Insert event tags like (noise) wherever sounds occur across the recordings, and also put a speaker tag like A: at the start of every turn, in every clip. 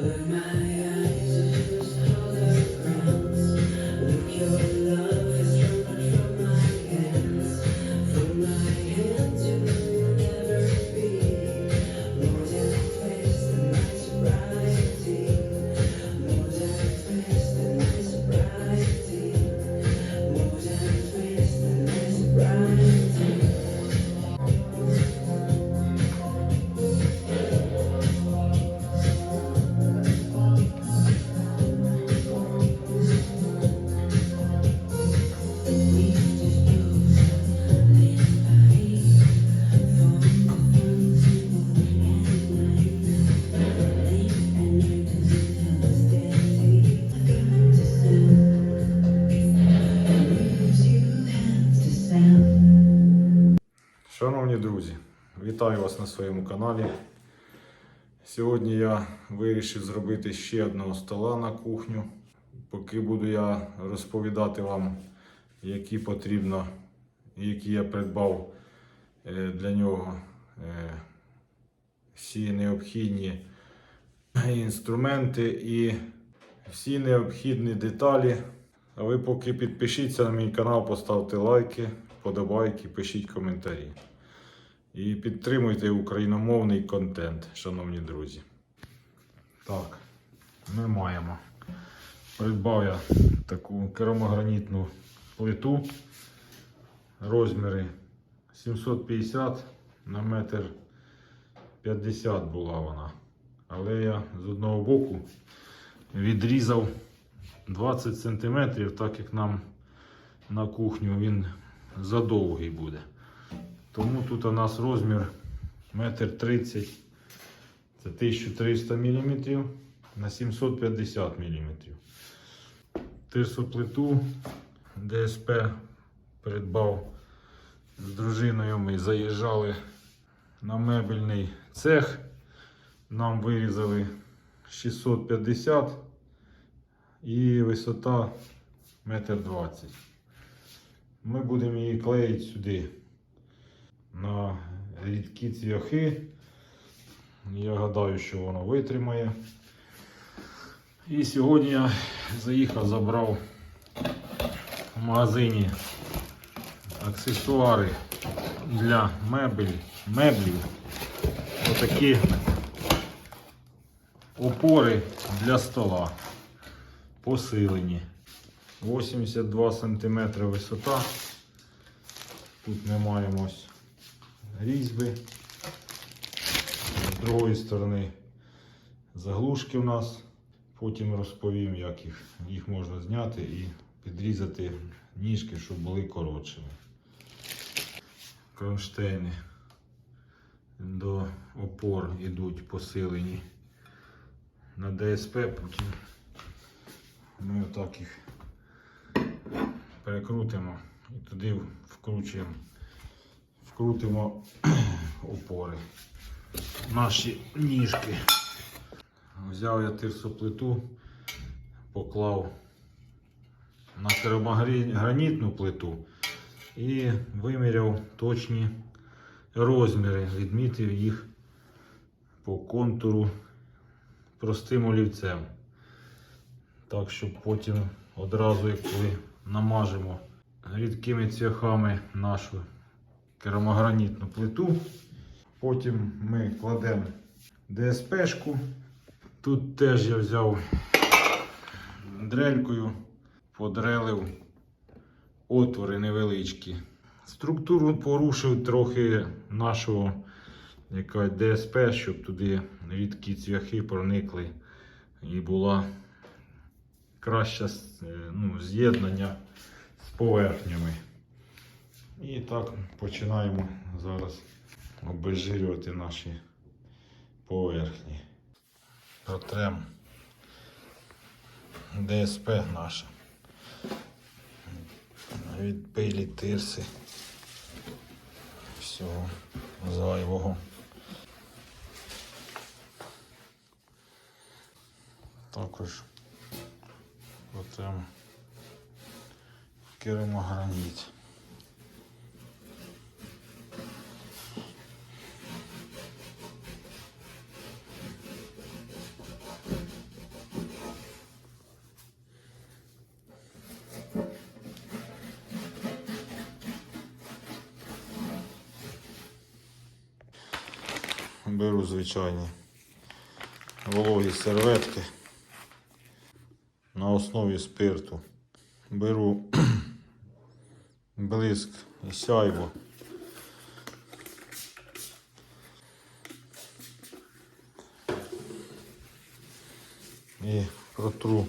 A: Шановні вітаю вас на своєму каналі. Сьогодні я вирішив зробити ще одного стола на кухню. Поки буду я розповідати вам, які потрібно, які я придбав е, для нього е, всі необхідні інструменти і всі необхідні деталі. А ви поки підпишіться на мій канал, поставте лайки, подобайки, пишіть коментарі. І підтримуйте україномовний контент, шановні друзі. Так, ми маємо. Придбав я таку керамогранітну плиту. Розміри 750 на метр 50 була вона. Але я з одного боку відрізав 20 см, так як нам на кухню він задовгий буде. Тому тут у нас розмір 1,30 м. Це 1300 мм на 750 мм. Тирсоплиту ДСП придбав з дружиною. Ми заїжджали на мебельний цех. Нам вирізали 650 і висота 1,20 м. Ми будемо її клеїти сюди на рідкі цвяхи. Я гадаю, що воно витримає. І сьогодні я заїхав, забрав в магазині аксесуари для мебель, меблів. Отакі опори для стола посилені. 82 см висота. Тут ми маємо ось різьби. З другої сторони заглушки у нас. Потім розповім, як їх, їх можна зняти і підрізати ніжки, щоб були коротшими. Кронштейни до опор йдуть посилені на ДСП, потім ми отак їх перекрутимо і туди вкручуємо, вкрутимо (clears throat) опори. Наші ніжки. Взяв я тирсоплиту, поклав на керамогранітну плиту і виміряв точні розміри, відмітив їх по контуру простим олівцем. Так, щоб потім одразу, коли намажемо рідкими цвяхами нашу керамогранітну плиту, потім ми кладемо ДСПшку. Тут теж я взяв дрелькою, подрелив отвори невеличкі. Структуру порушив трохи нашого яка ДСП, щоб туди рідкі цвяхи проникли і була краще ну, з'єднання з поверхнями. І так починаємо зараз обезжирювати наші поверхні. Протрем ДСП наше. Відбилі тирси всього зайвого. Також протрем керамограніт. Беру звичайні вологі серветки на основі спирту. Беру (clears throat) блиск і сяйво. І протру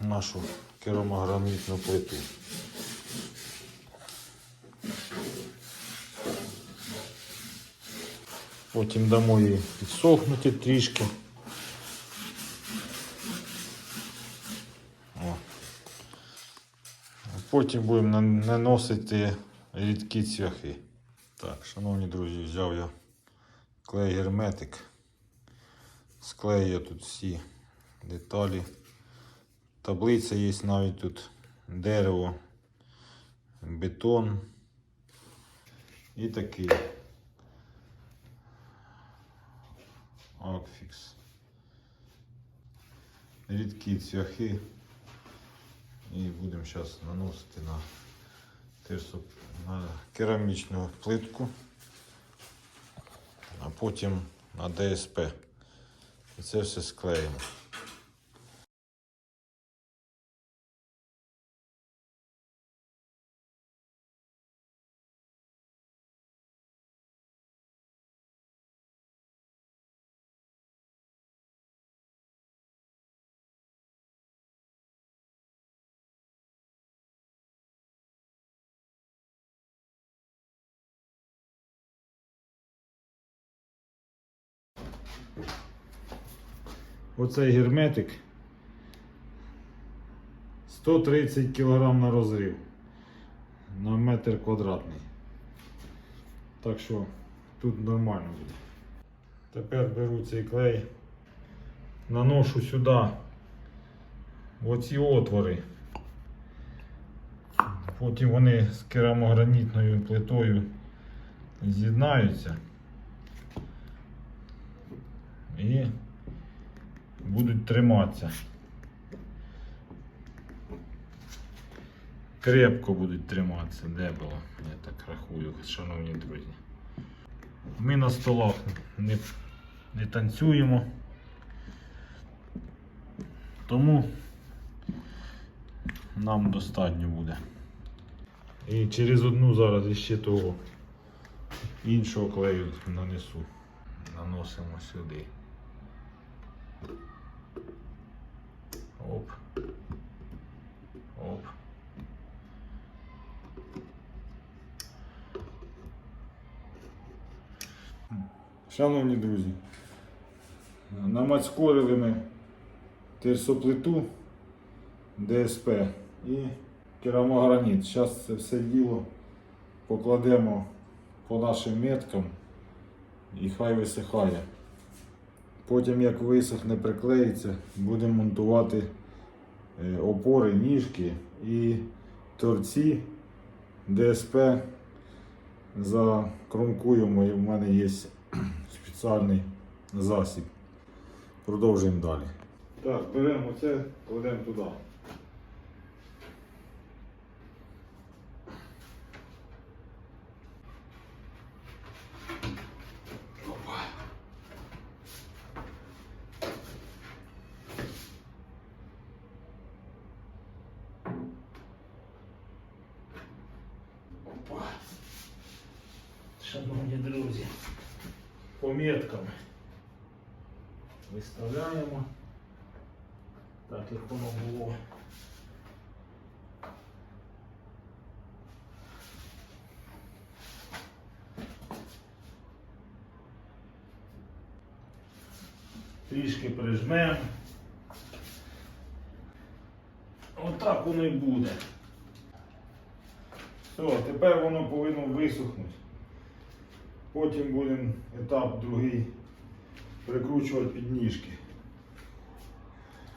A: нашу керамогранітну плиту. Потім дамо їй підсохнути трішки. О. Потім будемо наносити рідкі цвяхи. Так, шановні друзі, взяв я клей герметик. Склею я тут всі деталі. Таблиця є навіть тут дерево, бетон і такий. Акфікс. Рідкі цвяхи. І будемо зараз наносити на тирсу, на керамічну плитку, а потім на ДСП. І це все склеїмо. Оцей герметик 130 кг на розрив на метр квадратний. Так що тут нормально буде. Тепер беру цей клей, наношу сюди оці отвори. Потім вони з керамогранітною плитою з'єднаються і будуть триматися. Крепко будуть триматися, де було, я так рахую, шановні друзі. Ми на столах не, не танцюємо, тому нам достатньо буде. І через одну зараз іще того іншого клею нанесу. Наносимо сюди. Оп. Оп. Шановні друзі, намацькорили ми терсоплиту ДСП і керамограніт. Зараз це все діло покладемо по нашим меткам і хай висихає. Потім, як висохне, приклеїться, будемо монтувати е, опори, ніжки і торці ДСП закромкуємо. І в мене є (clears throat) спеціальний засіб. Продовжуємо далі. Так, беремо це, кладемо туди. Опа. Шановні друзі, пометками виставляємо так, як воно було. Трішки прижмемо. Отак воно і буде. Все, тепер воно повинно висохнути. Потім будемо етап другий прикручувати підніжки.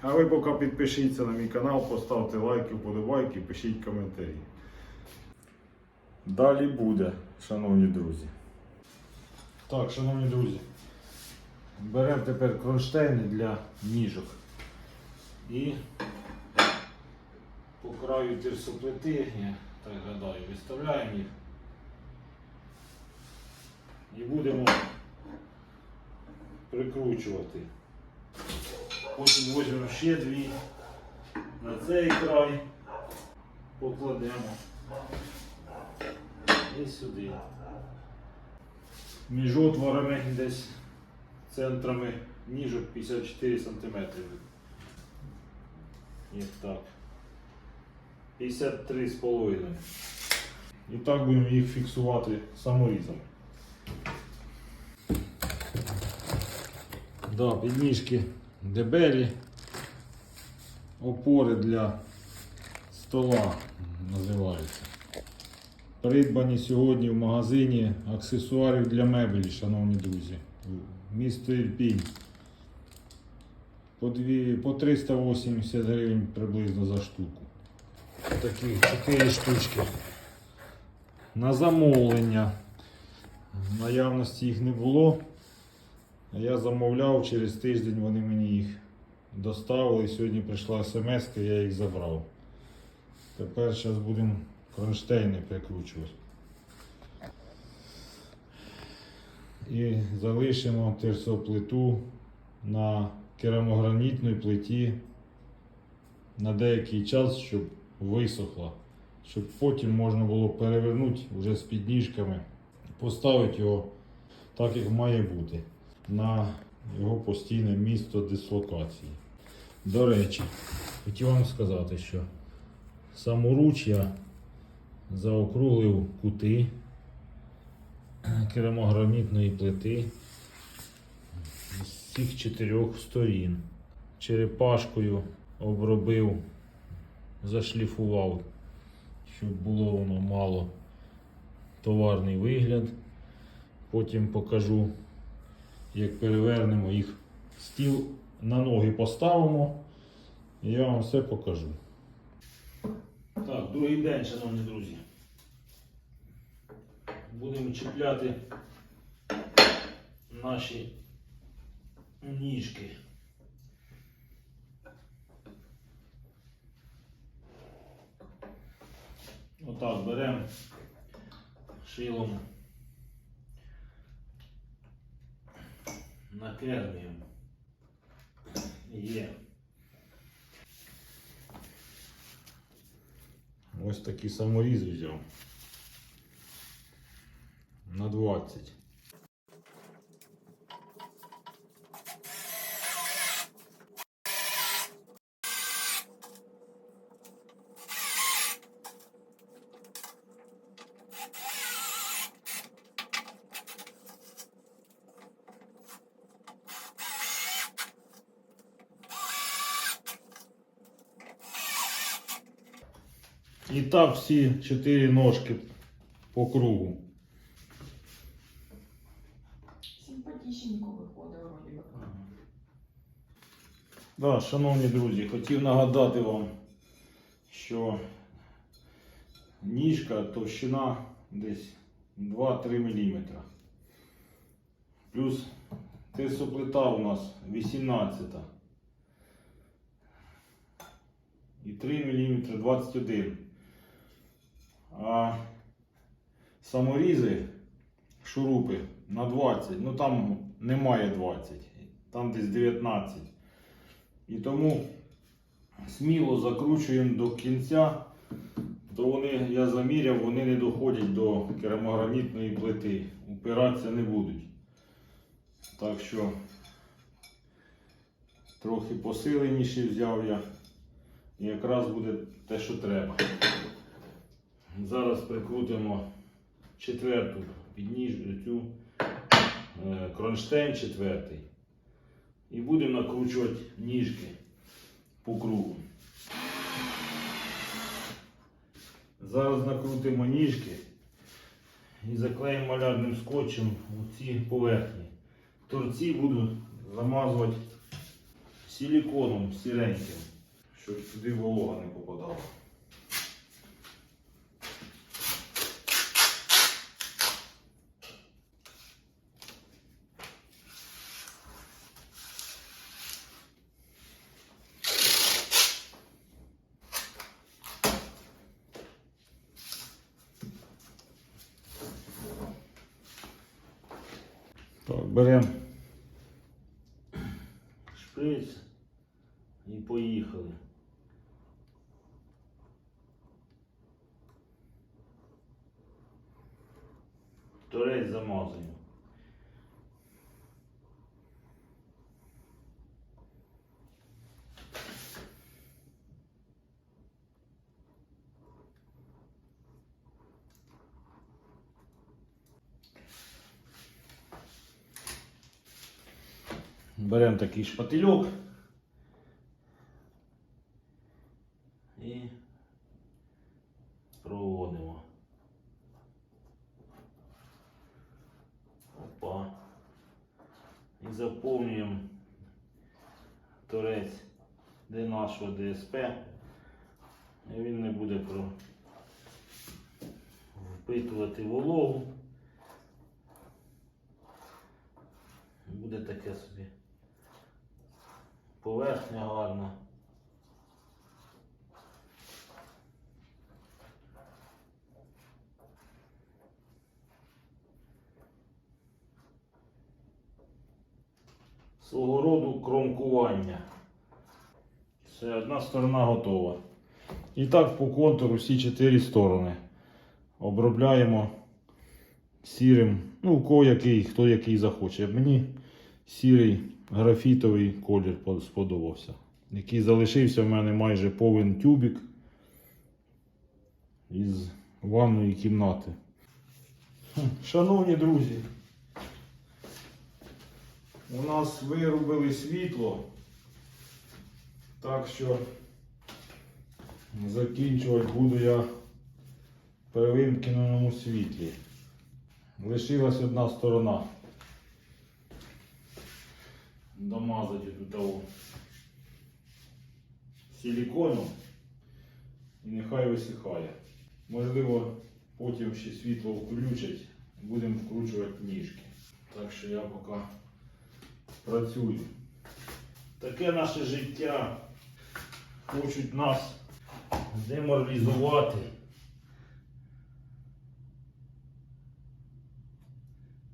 A: А ви поки підпишіться на мій канал, поставте лайки, вподобайки, пишіть коментарі. Далі буде, шановні друзі. Так, шановні друзі. Беремо тепер кронштейни для ніжок. І по краю терсоплити, я так гадаю, виставляємо їх. І будемо прикручувати. Потім візьмемо ще дві на цей край, покладемо і сюди. Між отворами десь центрами ніжок 54 см. Як так. 53,5. І так будемо їх фіксувати саморізом. Да, підніжки дебелі, опори для стола називаються. Придбані сьогодні в магазині аксесуарів для мебелі, шановні друзі. Місто Ірпінь. По, дві, по 380 гривень приблизно за штуку. Такі 4 штучки. На замовлення. Наявності їх не було. Я замовляв, через тиждень вони мені їх доставили. Сьогодні прийшла смс, я їх забрав. Тепер зараз будемо кронштейни прикручувати. І залишимо терсоплиту на керамогранітній плиті на деякий час, щоб висохла, щоб потім можна було перевернути вже з підніжками, поставити його так, як має бути, на його постійне місто дислокації. До речі, хотів вам сказати, що саморуч я заокруглив кути керамогранітної плити з всіх чотирьох сторін. Черепашкою обробив, зашліфував, щоб було воно мало товарний вигляд. Потім покажу, як перевернемо їх стіл на ноги поставимо. Я вам все покажу. Так, другий день, шановні друзі. Будемо чіпляти наші ніжки. Отак беремо шилом накернуємо. Є. Ось такий саморіз взяв. На 20. І так всі чотири ножки по кругу.
B: Симпатичненько виходить вроді.
A: Да, шановні друзі, хотів нагадати вам, що ніжка товщина десь 2-3 мм. Плюс тисоплита у нас 18. І 3 мм 21. А саморізи, шурупи на 20. Ну там немає 20, там десь 19. І тому сміло закручуємо до кінця, то вони, я заміряв, вони не доходять до керамогранітної плити, упиратися не будуть. Так що трохи посиленіший взяв я. І якраз буде те, що треба. Зараз прикрутимо четверту підніжку, цю е, кронштейн четвертий. І будемо накручувати ніжки по кругу. Зараз накрутимо ніжки і заклеїмо малярним скотчем у ці поверхні. Торці буду замазувати силіконом сіреньким, щоб сюди волога не попадала. Так, беремо Беремо такий шпательок і проводимо. Опа. І заповнюємо торець де нашого ДСП. І він не буде про... впитувати вологу. Буде таке собі поверхня гарна. Свого роду кромкування. Все, одна сторона готова. І так по контуру всі чотири сторони. Обробляємо сірим, ну, кого який, хто який захоче. Мені сірий графітовий колір сподобався. Який залишився в мене майже повен тюбик із ванної кімнати. Шановні друзі, у нас вирубили світло, так що закінчувати буду я при вимкненому світлі. Лишилась одна сторона. Домазати тут силікону і нехай висихає. Можливо, потім ще світло включать, будемо вкручувати ніжки. Так що я поки працюю. Таке наше життя. Хочуть нас деморалізувати.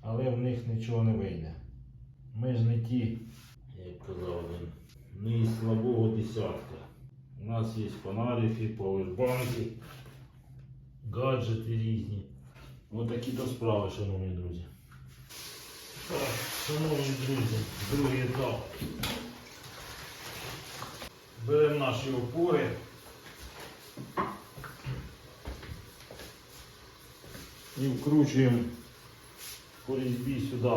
A: Але в них нічого не вийде. Ми ж не ті, як казав один, не із слабого десятка. У нас є фонарики, пауербанки, гаджети різні. Ось такі то справи, шановні друзі. Так, шановні друзі, другий етап. Беремо наші опори. І вкручуємо по різьбі сюди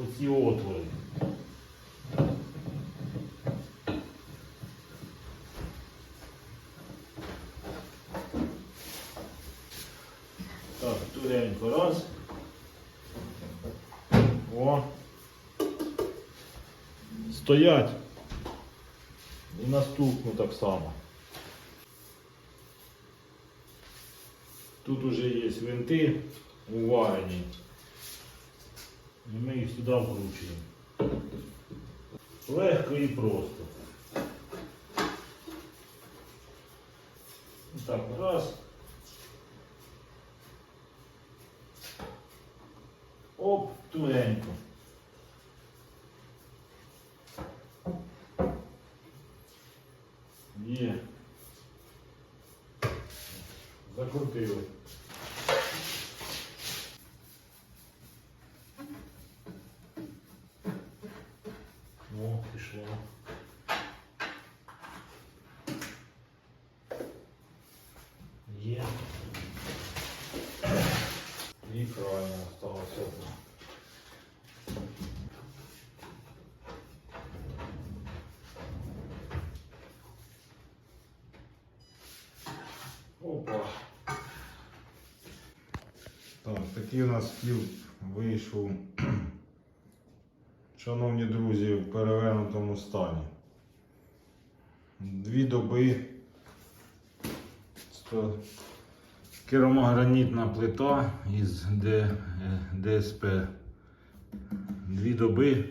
A: оці отвори. Так, туренько раз. О. Стоять. І наступну так само. Тут уже є винти уварені. І ми їх сюди вкручуємо. Легко і просто. Так, раз. Оп, тугенько. Є. Закрутили. О, пішло. Є. І правильно осталося одна. Опа. Так, такий у нас стіл вийшов. (clears throat) Шановні друзі, в перевернутому стані. Дві доби. Керамогранітна плита із е, ДСП. Дві доби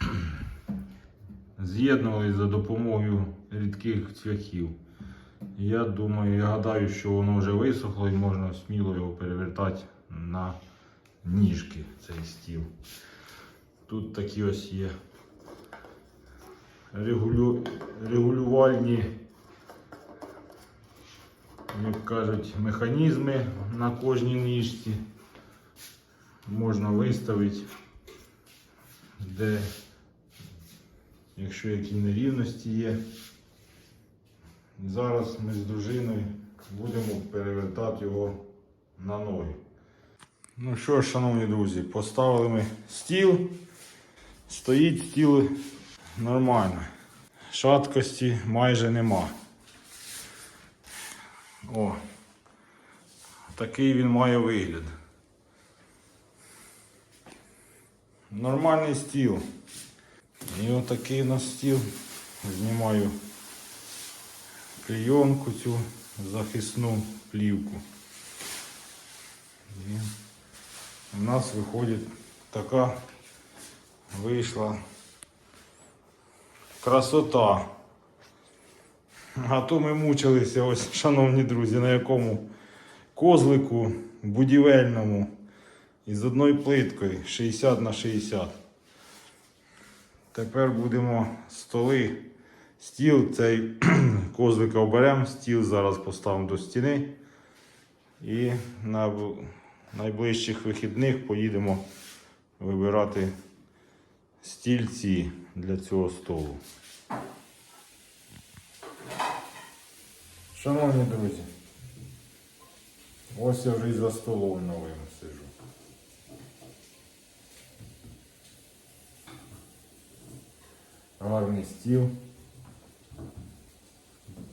A: (clears throat) з'єднували за допомогою рідких цвяхів. Я думаю, я гадаю, що воно вже висохло і можна сміло його перевертати на ніжки цей стіл. Тут такі ось є регулю... регулювальні, як кажуть, механізми на кожній ніжці. Можна виставити, де, якщо які нерівності є. Зараз ми з дружиною будемо перевертати його на ноги. Ну що ж, шановні друзі, поставили ми стіл. Стоїть стіл нормально. Шаткості майже нема. О, такий він має вигляд. Нормальний стіл. І отакий у нас стіл. Знімаю клейонку цю захисну плівку. І у нас виходить така вийшла красота. А то ми мучилися, ось, шановні друзі, на якому козлику будівельному із одною плиткою 60 на 60. Тепер будемо столи, стіл цей (clears throat) козлика оберемо, стіл зараз поставимо до стіни. І на найближчих вихідних поїдемо вибирати стільці для цього столу. Шановні друзі, ось я вже і за столом новим сижу. Гарний стіл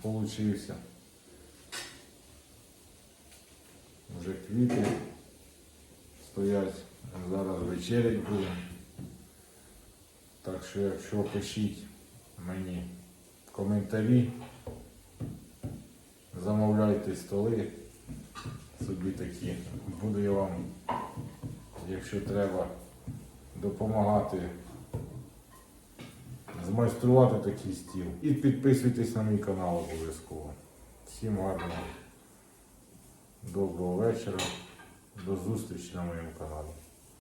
A: получився. Вже квіти стоять. Зараз вечерять будемо. Так що, якщо пишіть мені коментарі, замовляйте столи собі такі. Буду я вам, якщо треба, допомагати змайструвати такий стіл. І підписуйтесь на мій канал обов'язково. Всім гарного, доброго вечора. До зустрічі на моєму каналі.